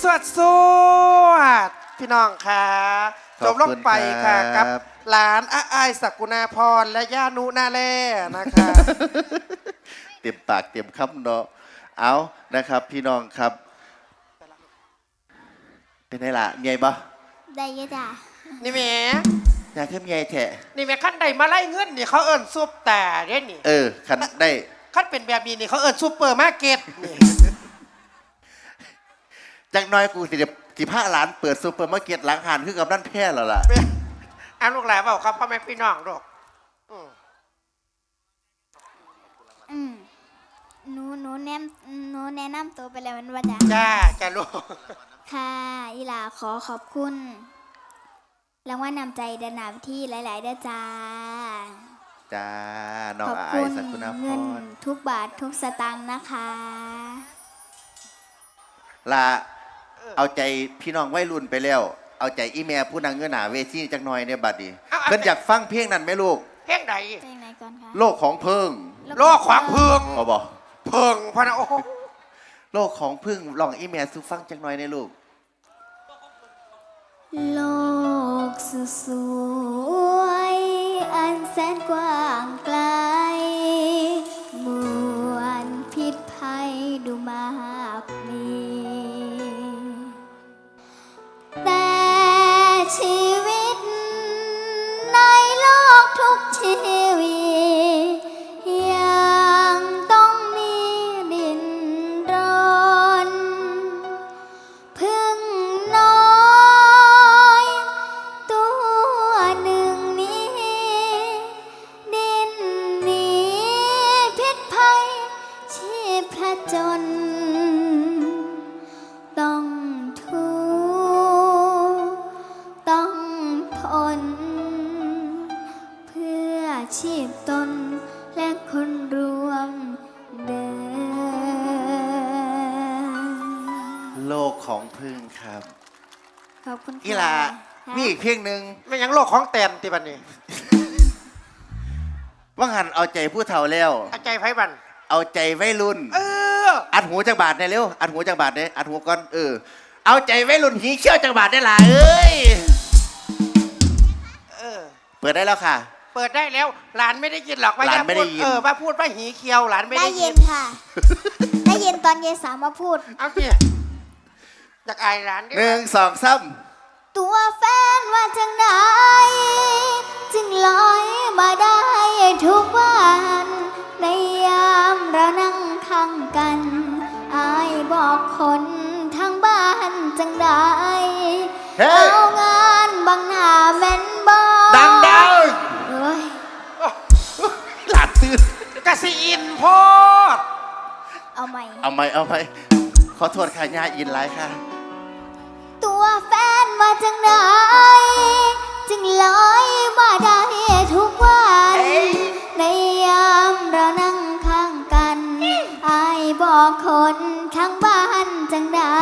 สวดสวดพี่น้องค่ะจบลงไปค่ะขอบคุณครักับบหลานอาอายสักกุณาพรและย่านุนาเล่นะคะเตรียมปากเตรียมคำเนาะเอานะครับ พี่น้องครับ เป็นไงล่ะเมียบ่ได้เยอะจ้ะนี่แหม่อยากขึ้นเมียแท้นี่แหม่ขั้นใดมาไล่เงินนี่เขาเอิ้นซุปแต่เด้นี่เออคันได้ขั้นเป็นแบบนี้นี่เขาเอิ้นซุปเปอร์มาร์เก็ตนี่ จักหน้อยกูสิจะสิผ้าหลานเปิดซูเปอร์มาร์เก็ตหลังหันคือกับนั่นแพ้แล้วล่ะเอาลูกหลานบอกครับพ่อแม่พี่น้องลูกอืมอืมหนูหนูแนะนหนูแนะนำตัวไปแล้วมันว่าจ้ะจ้าจ้าลูกค่ะอีหลาขอขอบคุณรางวัลนำใจดานหนาวิที่หลายๆเด้อจ้าจ้าน้องขอบอาคุยณสักุณาพเงินรทุกบาททุกสตางค์นะคะลา เอาใจพี่น้องวัยรุ่นไปแล้ว เอาใจอีแม่ผู้นางเงื่อนหนาเวทีจักหน่อยเนี่ยบัดนี้เพิ่นอยากฟังเพลงนั้นไหมลูก เพลงใดเพลงไหนก่อนคะโลกของพึ่งโลกขวางเพึงเอาบอกเพึงพะนะโอ้โหโลกของพึ่งลองอีแม่สุฟังจักหน่อยในลูก โลกสสวย อันแสนกว้างไกล ชีพตนและคนรวมเดินโลกของพึ่งครับ ขอบคุณค่ะอีหลามีอีกเพลงหนึ่งไม่ยังโลกของแตนติบันนี่ว่าหันเอาใจผู้เฒ่าแล้ว อาใจไพ่บัน เอาใจวัยรุ่น เออ อัดหูจักบาทได้เร็ว อัดหูจักบาทได้อัดหูก่อนเออ เอาใจวัยรุ่นหีเขี้ยวจักบาทได้ล่ะเอ้ย เออ เปิดได้แล้วค่ะ เปิดได้แล้ว หลานไม่ได้ยินหรอกว่าหลานอย่ไม่ได้พูยิน เออว่าพูดว่าหีเคียวหลานไม่ได้ได้ยิยินนค่ะ ได้ยินตอนเยายสาวมาพูด เอาสิอยากอายหลานดิหนึ่งสองสามตัวแฟนว่าจังไหนจึงลอยมาได้ทุกวัน ในยามเรานั่งข้างกัน อายบอกคน เอาใหม่เอาไหมเอาไหมขอโทษค่ะญาอินไลน์ค่ะ ตัวแฟนมาจังไหนจึงลอยมาได้ทุกวัน ในยามเรานั่งข้างกัน อายบอกคนทั้งบ้านจังได้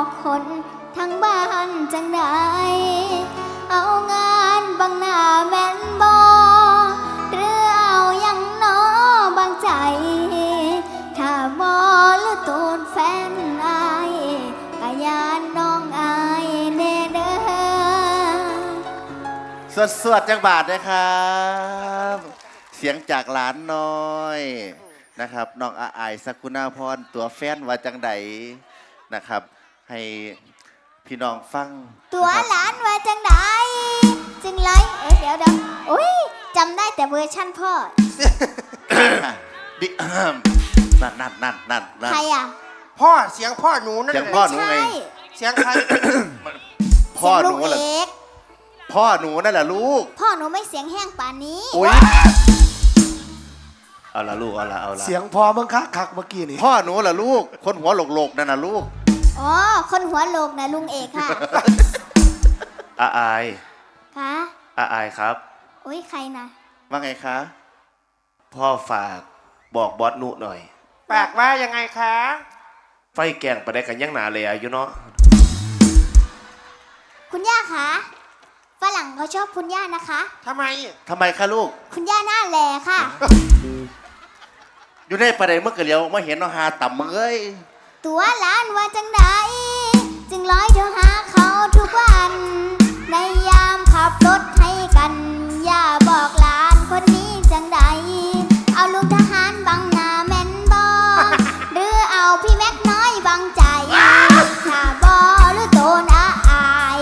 อกคนทั้งบ้านจังไดเอางานบางหน้าแม่นบอหรือเอาย่างหนอบางใจ ถ้าบอหรือตูนแฟนอายกะยานน้องอายแน่เด้อสวดสวดจักบาทนะครับ เสียงจากหลานน้อยนะครับน้องอาอายสักุณาพรตัวแฟนว่าจังใดนะครับ ให้พี่น้องฟังตัวนะครับหลานว่าจังไดจึงไรเอ้ยเดี๋ยวเดี๋ยวอุ้ยจำได้แต่เวอร์ชั่นพ่อดินั่นนั่นนั่นนั่นนั่นใครอะ พ่อเสียงพ่อหนูนั่นเสียงแหละพ่อหนูไงใช่เสียงใครพ่อหนูเสียงลูกเหรอเอกพ่อหนูนั่นแหละลูก พ่อหนูไม่เสียงแห้งป่านนี้อุ้ยเอาละลูกเอาละเอาละเสียงพอมึงคักคักเมื่อกี้นี่พ่อหนูเหรอลูก คนหัวโหลกๆนั่นน่ะลูก อ๋อ คนหัวโลกนะลุงเอกค่ะ อาอายคะอาอายครับอุ้ยใครนะ ว่าไงคะ พ่อฝากบอกบอสนุหน่อย ปากว่ายังไงคะ ไฟแกงไปได้กันยังหนาเลยอายุเนาะคุณย่าคะ ฝรั่งเขาชอบคุณย่านะคะ ทำไม ทำไมคะลูก คุณย่าหน้าแหลค่ะ อยู่ในประเด็นเมื่อกี้เดียวมาเห็นน้องหาต่ำมึงเอ้ย ตัวหลานว่าจังไดจึงร้อยเธอหาเขาทุกวัน ในยามขับรถให้กัน อย่าบอกหลานคนนี้จังใด เอาลูกทหารบังหน้าแม่นบอหรือเอาพี่แม็กน้อยบังใจ ถ้าบอหรือโตนอาอาย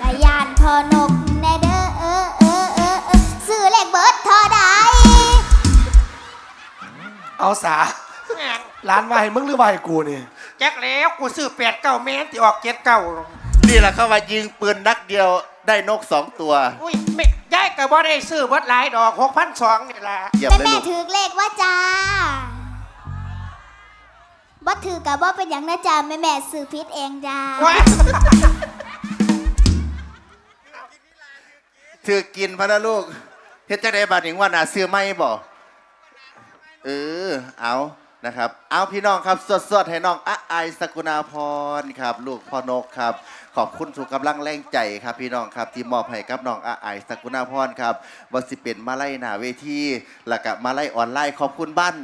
กะยานพอนกแน่เด้อเออเออเออเออซื้อเลขเบิร์ดเทอใดเอาสาแม่ง ร้านมาให้มึงหรือว่าให้กูนี่แจ็คแล้วกูซื้อแปดเก้าเมตรที่ออกเจ็ดเก้านี่แหละเขาว่ายิงปืนนัดเดียวได้นกสองตัว อุ้ยไม่ย้ายกับบ่ได้ซื้อเบัดหลายดอกหกพันสองนี่แหละเหยียบแม่เลยแม่ลูก ถือเลขว่าจ้าบ่ถือกับบ่เป็นอย่างนะจ้าแม่แม่ซื้อพิษเองจ้าว้าถือกินพะนะลูกเฮ็ดจะได้บาดถึงว่านาซื้อไม่บ่เออ เอา นะครับ เอาพี่น้องครับสดๆให้น้องอะไอายสกุณาพรครับ ลูกพ่อนกครับ ขอบคุณทุกกำลังแรงใจครับ พี่น้องครับที่มอบให้กับน้องอะไอายสกุณาพรครับบ่สิเป็นมาไล่หนาเวทีแล้วก็มาไล่ออนไลน์ขอบคุณบ้าน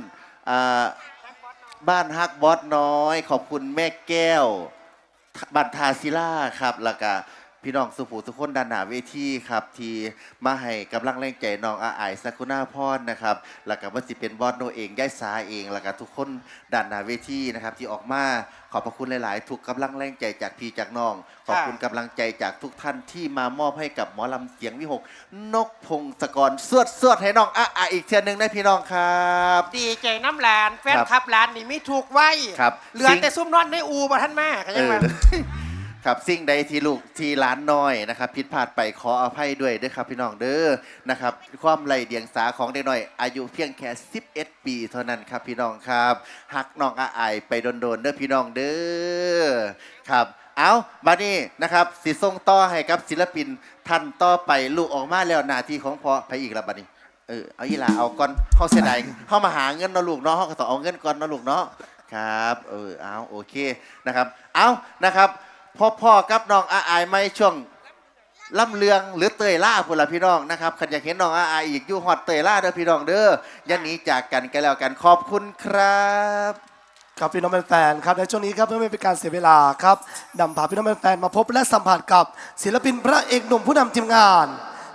บ้านฮักบอสน้อย ขอบคุณแม่แก้วบันทาศิลาครับแล้วก็ พี่น้องสุภูทุกคนด้านหน้าเวทีครับที่มาให้กำลังแรงใจน้องอาอายสักุณาพรนะครับแล้วก็มันสิเป็นบอสโนเองย่ายสาเองแล้วก็ทุกคนด้านหน้าเวทีนะครับที่ออกมาขอบพระคุณหลาย ๆ ทุกกำลังแรงใจจากพี่จากน้อง ขอบคุณกำลังใจจากทุกท่านที่มามอบให้กับหมอลำเสียงวิหก นกพงศกรสวดสวดให้น้องอาอายอีกเทียนหนึ่งได้พี่น้องครับดีใจน้ำหลานแฟนครับคลับหลานนี่ไม่ถูกไว้ครับเหลือสิ่งแต่ซุ่มนอนในอูบ่ท่านแม่ก็เอยังอว่า ครับสิ่งใดที่ลูกที่ร้านน้อยนะครับผิดพลาดไปขออภัยด้วยเด้อครับพี่น้องเด้อนะครับความไรเดียงสาของเด็กน้อย อายุเพียงแค่ 11 ปีเท่านั้นครับพี่น้องครับหักน้องอาอายไปโดนๆเด้อพี่น้องเด้อครับเอามานี่นะครับสิส่งต่อให้กับศิลปินท่านต่อไปลูกออกมาแล้วหน้าที่ของพ่อไปอีกแล้วบัดนี้เออเอาอีหลาเอาก่อนเข้าเสียดายเข้ามาหาเงินเนาะลูกเนาะเขาก็ต้องเอาเงินก่อนเนาะลูกเนาะครับเออเอาโอเคนะครับเอานะครับ พ่อพ่อกับน้องอาอายไม่ช่วงล่ำเลืองหรือเตยล่าพุ่นละพี่น้องนะครับขันอยากเห็นน้องอาอายอีกอยู่ฮอดเตยล่าเด้อพี่น้องเด้อยันนี้จากกันกันแล้วกันขอบคุณครับ ครับพี่น้องแฟนๆครับในช่วงนี้ครับเพื่อไม่เป็นการเสียเวลาครับนำพาพี่น้องแฟนๆมาพบและสัมผัสกับศิลปินพระเอกหนุ่มผู้นำทีมงาน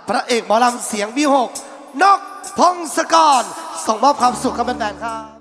พระเอกหมอลำเสียงวิหกนกพงศกรส่งมอบความสุขกับแฟนๆครับ